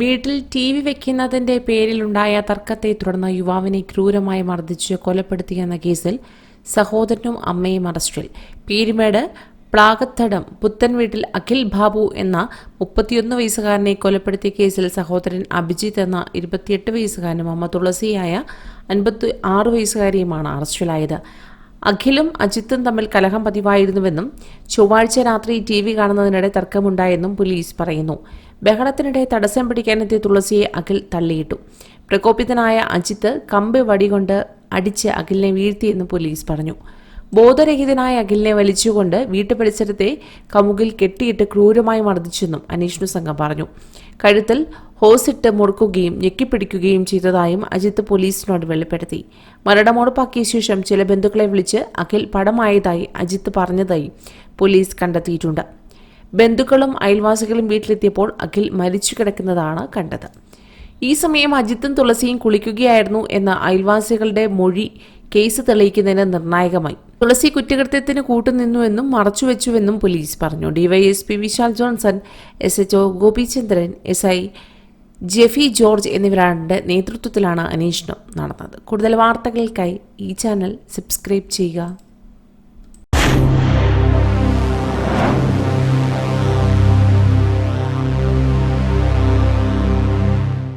വീട്ടിൽ T V വെക്കുന്നതിന്റെ പേരിലുണ്ടായ തർക്കത്തെ തുടർന്ന് യുവാവിനെ ക്രൂരമായി മർദ്ദിച്ച് കൊലപ്പെടുത്തിയെന്ന കേസിൽ സഹോദരനും അമ്മയും അറസ്റ്റിൽ. പീരുമേട് പ്ലാകത്തടം പുത്തൻ വീട്ടിൽ അഖിൽ ബാബു എന്ന മുപ്പത്തിയൊന്ന് വയസ്സുകാരനെ കൊലപ്പെടുത്തിയ കേസിൽ സഹോദരൻ അഭിജിത്ത് എന്ന ഇരുപത്തിയെട്ട് വയസ്സുകാരനും അമ്മ തുളസിയായ അൻപത്തി ആറ് വയസ്സുകാരിയുമാണ് അറസ്റ്റിലായത്. അഖിലും അജിത്തും തമ്മിൽ കലഹം പതിവായിരുന്നുവെന്നും ചൊവ്വാഴ്ച രാത്രി ടി വി കാണുന്നതിനിടെ തർക്കമുണ്ടായെന്നും പോലീസ് പറയുന്നു. ബഹളത്തിനിടെ തടസ്സം പിടിക്കാനെത്തിയ തുളസിയെ അഖിൽ തള്ളിയിട്ടു. പ്രകോപിതനായ അജിത്ത് കമ്പ് വടികൊണ്ട് അടിച്ച് അഖിലിനെ വീഴ്ത്തിയെന്ന് പോലീസ് പറഞ്ഞു. ബോധരഹിതനായ അഖിലിനെ വലിച്ചുകൊണ്ട് വീട്ടു പരിസരത്തെ കമുകിൽ കെട്ടിയിട്ട് ക്രൂരമായി മർദ്ദിച്ചെന്നും അന്വേഷണ സംഘം പറഞ്ഞു. കഴുത്തിൽ ഹോസിട്ട് മുറുക്കുകയും ഞെക്കിപ്പിടിക്കുകയും ചെയ്തതായും അജിത്ത് പോലീസിനോട് വെളിപ്പെടുത്തി. മരണമുറപ്പാക്കിയ ശേഷം ചില ബന്ധുക്കളെ വിളിച്ച് അഖിൽ പടമായതായി അജിത്ത് പറഞ്ഞതായി പോലീസ് കണ്ടെത്തിയിട്ടുണ്ട്. ബന്ധുക്കളും അയൽവാസികളും വീട്ടിലെത്തിയപ്പോൾ അഖിൽ മരിച്ചു കിടക്കുന്നതാണ് കണ്ടത്. ഈ സമയം അജിത്തും തുളസിയും കുളിക്കുകയായിരുന്നു എന്ന അയൽവാസികളുടെ മൊഴി കേസ് തെളിയിക്കുന്നതിന് നിർണായകമായി. തുളസി കുറ്റകൃത്യത്തിന് കൂട്ടുനിന്നുവെന്നും മറച്ചുവെച്ചുവെന്നും പോലീസ് പറഞ്ഞു. DYSP Vishal Johnson S H O Gopichandran S I Jeffy George എന്നിവരുടെ നേതൃത്വത്തിലാണ് അന്വേഷണം നടന്നത്. കൂടുതൽ വാർത്തകൾക്കായി ഈ ചാനൽ സബ്സ്ക്രൈബ് ചെയ്യുക.